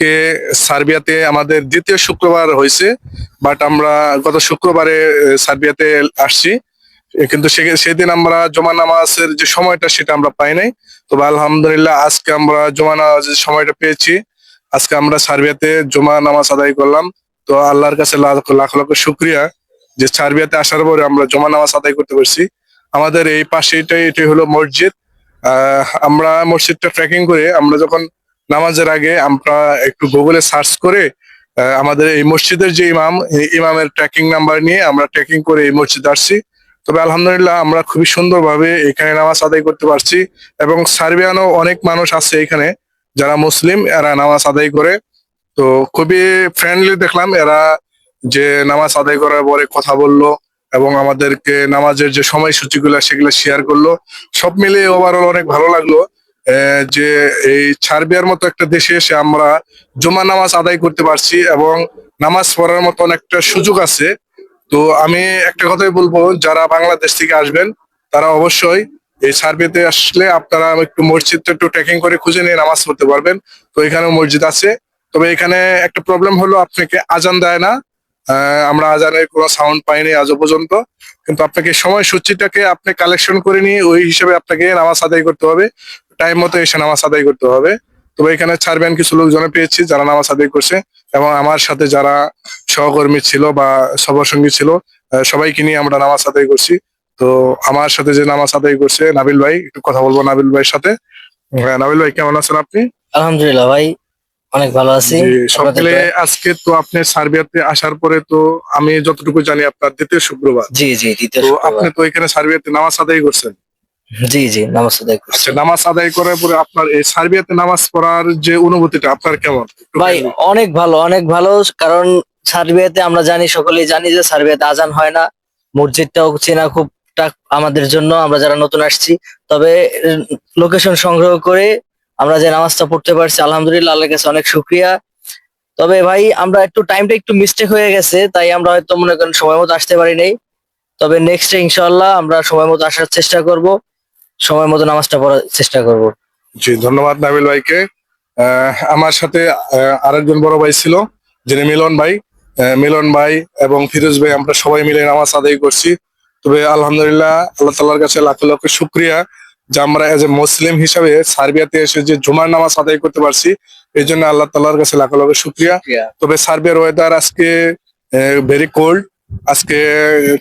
কে সার্বিয়াতে আমাদের দ্বিতীয় শুক্রবার হয়েছে বাট আমরা গত শুক্রবারে সার্বিয়াতে আসছি। কিন্তু সেদিন আমরা জমা নামাজের যে সময়টা সেটা আমরা পাই নাই। তবে আলহামদুলিল্লাহ আজকে আমরা জমা নামাজের সময়টা পেয়েছি। আজকে আমরা সার্বিয়াতে জমা নামাজ আদায় করলাম। তো আল্লাহর কাছে লাখ লাখ শুক্রিয়া যে সার্বিয়াতে আসার পরে আমরা জমা নামাজ আদায় করতে পারছি। আমাদের এই পাশে এটাই এটাই হলো মসজিদ। আমরা মসজিদটা ট্রেকিং করে আমরা যখন নামাজের আগে আমরা একটু গুগলে সার্চ করে আমাদের এই মসজিদের যে ইমাম ইমামের ট্র্যাকিং নাম্বার নিয়ে আমরা ট্রেকিং করে এই মসজিদ আসছি। তবে আলহামদুলিল্লাহ আমরা খুবই সুন্দরভাবে এখানে নামাজ আদায় করতে পারছি এবং সার্বিয়ানও অনেক মানুষ আছে এখানে যারা মুসলিম, এরা নামাজ আদায় করে। তো খুবই ফ্রেন্ডলি দেখলাম, এরা যে নামাজ আদায় করার পরে কথা বলল এবং আমাদেরকে নামাজের যে সময়সূচিগুলো সেগুলো শেয়ার করল। সব মিলিয়ে ওভারঅল অনেক ভালো লাগল। যে এই সার্বিয়ার মতো একটা দেশে এসে আমরা জুমা নামাজ আদায় করতে পারছি এবং নামাজ পড়ার মতন একটা সুযোগ আছে। তো আমি একটা কথাই বলব, যারা বাংলাদেশ থেকে আসবেন, তারা অবশ্যই এই সার্বিয়াতে আসলে আপনারা একটু মসজিদটা একটু ট্রেকিং করে খুঁজে নিয়ে নামাজ পড়তে পারবেন। তো এখানেও মসজিদ আছে। তবে এখানে একটা প্রবলেম হলো, আপনাকে আজান দেয় না। আমরা আজানের কোনো সাউন্ড পাইনি আজও পর্যন্ত। কিন্তু আপনাকে সময়সূচিটাকে আপনি কালেকশন করে নিয়ে ওই হিসেবে আপনাকে নামাজ আদায় করতে হবে। টাইম মতো এসে নামাজ আদায় করতে হবে। তবে এখানে ছাড়বেন কিছু লোকজন পেয়েছি যারা নামাজ আদায় করছে এবং আমার সাথে যারা সহকর্মী ছিল বা সবসঙ্গী ছিল আহ, সবাইকে নিয়ে আমরা নামাজ আদায় করছি। তো আমার সাথে যে নামাজ আদায় করছে নাবিল ভাই একটু কথা বলব নাবিল ভাইয়ের সাথে। হ্যাঁ, নাবিল ভাই কেমন আছেন আপনি? আলহামদুলিল্লাহ ভাই অনেক ভালো আছি। দোয়ায়। আজকে তো আপনি সার্বিয়াতে আসার পরে তো আমি যতটুকু জানি আপনার দ্বিতীয় শুক্রবার। জি জি দ্বিতীয় তো আপনি তো এখানে সার্বিয়াতে নামাজ আদায় করছেন। জি জি নামাজ আদায় করছি। আচ্ছা নামাজ আদায় করার পরে আপনার এই সার্বিয়াতে নামাজ পড়ার যে অনুভূতিটা আপনার কেমন? ভাই অনেক ভালো অনেক ভালো কারণ সার্বিয়াতে আমরা জানি সকলেই জানি যে সার্বিয়াতে আজান হয় না। মসজিদটাও চেনা খুব আমাদের জন্য আমরা যারা নতুন আসছি। তবে লোকেশন সংগ্রহ করে আমরা যে নামাজটা পড়তে পারছি আলহামদুলিল্লাহ আল্লাহর কাছে অনেক শুক্রিয়া। তবে ভাই আমরা একটু টাইমটা একটু মিস্টেক হয়ে গেছে তাই আমরা হয়তো মনে করেন সময় মতো আসতে পারি নাই। তবে নেক্সট ইনশাল্লাহ আমরা সময় মতো আসার চেষ্টা করব। সময় মতো নামাজটা পড়ার চেষ্টা করব। জি ধন্যবাদ নাবিল ভাইকে। আমার সাথে আরেকজন বড় ভাই ছিল যিনি মিলন ভাই। মিলন ভাই এবং ফিরোজ ভাই আমরা সবাই মিলে নামাজ আদায় করছি। তবে আলহামদুলিল্লাহ আল্লাহ তাল্লার কাছে লাখ লক্ষ শুক্রিয়া যে আমরা এজ এ মুসলিম হিসাবে সার্বিয়াতে এসে যে জুমার নামাজ আদায় করতে পারছি এই জন্য আল্লাহ তাল্লার কাছে লাখ লক্ষ শুক্রিয়া। তবে সার্বিয়ার ওয়েদার আজকে ভেরি কোল্ড আজকে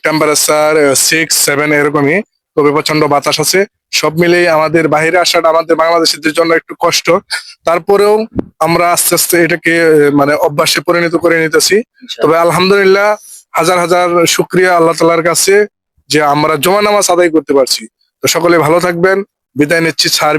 টেম্পারেচার সিক্স সেভেন এরকমই। তবে প্রচণ্ড বাতাস আছে। সব মিলেই আমাদের বাহিরে আসাটা আমাদের বাংলাদেশিদের জন্য একটু কষ্ট। তারপরেও আমরা আস্তে আস্তে এটাকে মানে অভ্যাসে পরিণত করে নিতেছি। তবে আলহামদুলিল্লাহ হাজার হাজার শুক্রিয়া আল্লাহ তালার কাছে যে আমরা জমা নামাজ আদায় করতে পারছি। তো সকলে ভালো থাকবেন। বিদায় নিচ্ছি সার